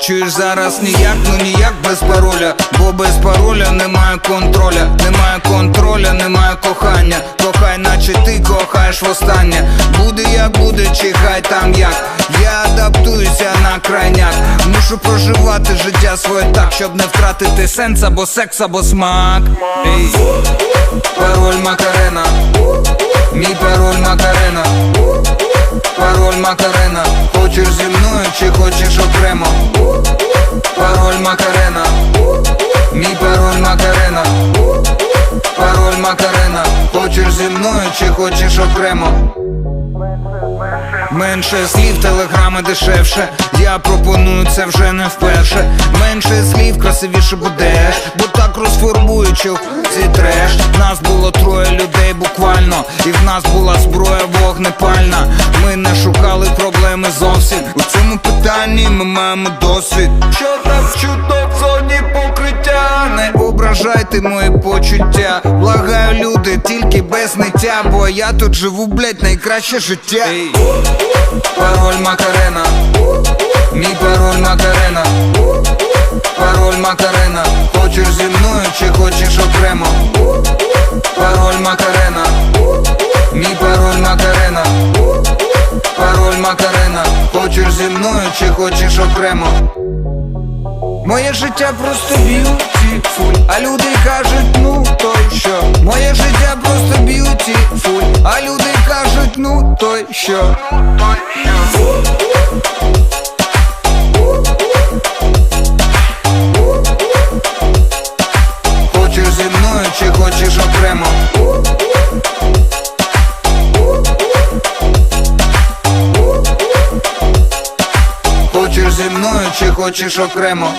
Чуєш зараз ніяк, ну ніяк без пароля, бо без пароля немає контроля, немає контроля, немає кохання. Кохай, наче ти кохаєш востаннє. Буде як буде, чи хай там як. Я адаптуюся на крайняк. Мушу проживати життя своє так, щоб не втратити сенс або секс, або смак. Ей. Пароль Макарена, хочеш зі мною чи хочеш окремо? Менше слів, телеграми дешевше. Я пропоную це вже не вперше. Менше слів, красивіше будеш, бо так розфарбуючи ці треш. Нас було троє людей буквально, і в нас була зброя вогнепальна. Ми не шукали проблеми зовсім. У цьому питанні ми маємо досвід. Що так ображайте мої почуття. Благаю, люди, тільки без ниття, бо я тут живу, блять, найкраще життя. Пароль Макарена, мій пароль Макарена, пароль Макарена, хочеш зі мною чи хочеш окремо? Пароль Макарена, мій пароль Макарена, пароль Макарена, хочеш зі мною чи хочеш окремо? Моє життя просто beautiful. А люди кажуть, ну то що? Моє життя просто beautiful. А люди кажуть, ну то що? Хочеш зі мною чи хочеш окремо? зі мною, чи хочеш окремо?